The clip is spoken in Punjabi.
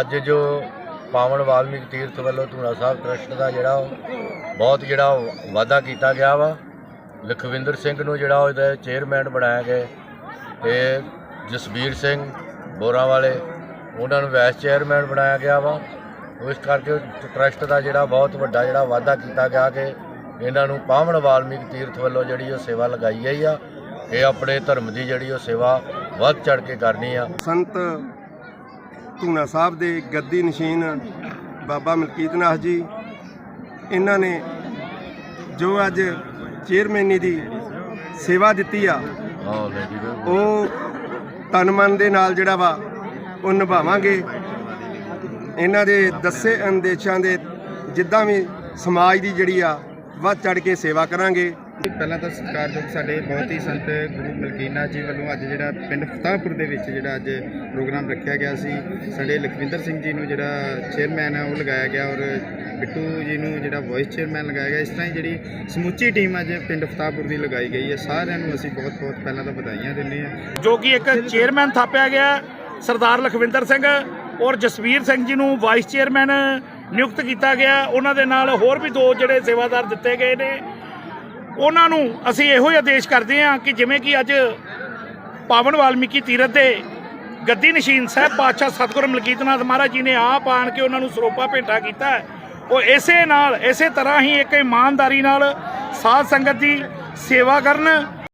ਅੱਜ ਜੋ ਪਾਵਨ ਵਾਲਮੀਕ ਤੀਰਥ ਵੱਲੋਂ ਧੂਣਾ ਸਾਹਿਬ ਟਰਸਟ ਦਾ ਜਿਹੜਾ ਉਹ ਬਹੁਤ ਜਿਹੜਾ ਉਹ ਵਾਅਦਾ ਕੀਤਾ ਗਿਆ ਵਾ, ਲਖਵਿੰਦਰ ਸਿੰਘ ਨੂੰ ਜਿਹੜਾ ਉਹਦਾ ਚੇਅਰਮੈਨ ਬਣਾਇਆ ਗਿਆ ਤੇ ਜਸਬੀਰ ਸਿੰਘ ਬੋਰਾ ਵਾਲੇ, ਉਹਨਾਂ ਨੂੰ ਵਾਈਸ ਚੇਅਰਮੈਨ ਬਣਾਇਆ ਗਿਆ ਵਾ। ਉਸ ਕਰਕੇ ਟਰਸਟ ਦਾ ਜਿਹੜਾ ਬਹੁਤ ਵੱਡਾ ਜਿਹੜਾ ਵਾਅਦਾ ਕੀਤਾ ਗਿਆ ਕਿ ਇਹਨਾਂ ਨੂੰ ਪਾਵਨ ਵਾਲਮੀਕ ਤੀਰਥ ਵੱਲੋਂ ਜਿਹੜੀ ਉਹ ਸੇਵਾ ਲਗਾਈ ਗਈ ਆ, ਇਹ ਆਪਣੇ ਧਰਮ ਦੀ ਜਿਹੜੀ ਉਹ ਸੇਵਾ ਵੱਧ ਚੜ ਕੇ ਕਰਨੀ ਆ। ਸੰਤ ਧੂਣਾ ਸਾਹਿਬ ਦੇ ਗੱਦੀ ਨਸ਼ੀਨ ਬਾਬਾ ਮਲਕੀਤ ਨਾਥ ਜੀ, ਇਹਨਾਂ ਨੇ ਜੋ ਅੱਜ ਚੇਅਰਮੈਨੀ ਦੀ ਸੇਵਾ ਦਿੱਤੀ ਆ, ਉਹ ਤਨ ਮਨ ਦੇ ਨਾਲ ਜਿਹੜਾ ਵਾ, ਉਹ ਨਿਭਾਵਾਂਗੇ। ਇਹਨਾਂ ਦੇ ਦੱਸੇ ਅੰਦੇਸ਼ਾਂ ਦੇ ਜਿੱਦਾਂ ਵੀ ਸਮਾਜ ਦੀ ਜਿਹੜੀ ਆ, ਵੱਧ ਚੜ ਕੇ ਸੇਵਾ ਕਰਾਂਗੇ। ਪਹਿਲਾਂ ਤਾਂ ਸਤਿਕਾਰਯੋਗ ਸਾਡੇ ਬਹੁਤ ਹੀ ਸੰਤ ਗੁਰੂ ਮਲਕੀਨਾ ਜੀ ਵੱਲੋਂ ਅੱਜ ਜਿਹੜਾ ਪਿੰਡ ਫਤਾਹਪੁਰ ਦੇ ਵਿੱਚ ਜਿਹੜਾ ਅੱਜ ਪ੍ਰੋਗਰਾਮ ਰੱਖਿਆ ਗਿਆ ਸੀ ਸਾਡੇ ਲਖਵਿੰਦਰ ਸਿੰਘ ਜੀ ਨੂੰ ਜਿਹੜਾ ਚੇਅਰਮੈਨ ਹੈ ਉਹ ਲਗਾਇਆ ਗਿਆ ਔਰ ਬਿੱਟੂ ਜੀ ਨੂੰ ਜਿਹੜਾ ਵਾਈਸ ਚੇਅਰਮੈਨ ਲਗਾਇਆ ਗਿਆ। ਇਸ ਤਰ੍ਹਾਂ ਹੀ ਜਿਹੜੀ ਸਮੁੱਚੀ ਟੀਮ ਅੱਜ ਪਿੰਡ ਫਤਾਹਪੁਰ ਦੀ ਲਗਾਈ ਗਈ ਹੈ। ਸਾਰਿਆਂ ਨੂੰ ਅਸੀਂ ਬਹੁਤ ਬਹੁਤ ਪਹਿਲਾਂ ਤਾਂ ਵਧਾਈਆਂ ਦਿੰਦੇ ਹਾਂ। ਜੋ ਕਿ ਇੱਕ ਚੇਅਰਮੈਨ ਥਾਪਿਆ ਗਿਆ ਸਰਦਾਰ ਲਖਵਿੰਦਰ ਸਿੰਘ ਔਰ ਜਸਵੀਰ ਸਿੰਘ ਜੀ ਨੂੰ ਵਾਈਸ ਚੇਅਰਮੈਨ ਨਿਯੁਕਤ ਕੀਤਾ ਗਿਆ। ਉਹਨਾਂ ਦੇ ਨਾਲ ਹੋਰ ਵੀ ਦੋ ਜਿਹੜੇ ਸੇਵਾਦਾਰ ਦਿੱਤੇ ਗਏ ਨੇ। ਉਹਨਾਂ ਨੂੰ ਅਸੀਂ ਇਹੋ ਹੀ ਆਦੇਸ਼ ਕਰਦੇ ਹਾਂ ਕਿ ਜਿਵੇਂ ਕਿ ਅੱਜ ਪਾਵਨ ਵਾਲਮੀਕੀ ਤੀਰਥ ਦੇ ਗੱਦੀ ਨਸ਼ੀਨ ਸਾਹਿਬ ਪਾਤਸ਼ਾਹ ਸਤਿਗੁਰੂ ਮਲਕੀਤਨਾਥ ਮਹਾਰਾਜ ਜੀ ਨੇ ਆਪ ਆਣ ਕੇ ਉਹਨਾਂ ਨੂੰ ਸਰੋਪਾ ਭੇਟਾ ਕੀਤਾ ਉਹ ਇਸੇ ਨਾਲ, ਇਸੇ ਤਰ੍ਹਾਂ ਹੀ ਇੱਕ ਇਮਾਨਦਾਰੀ ਨਾਲ ਸਾਧ ਸੰਗਤ ਦੀ ਸੇਵਾ ਕਰਨ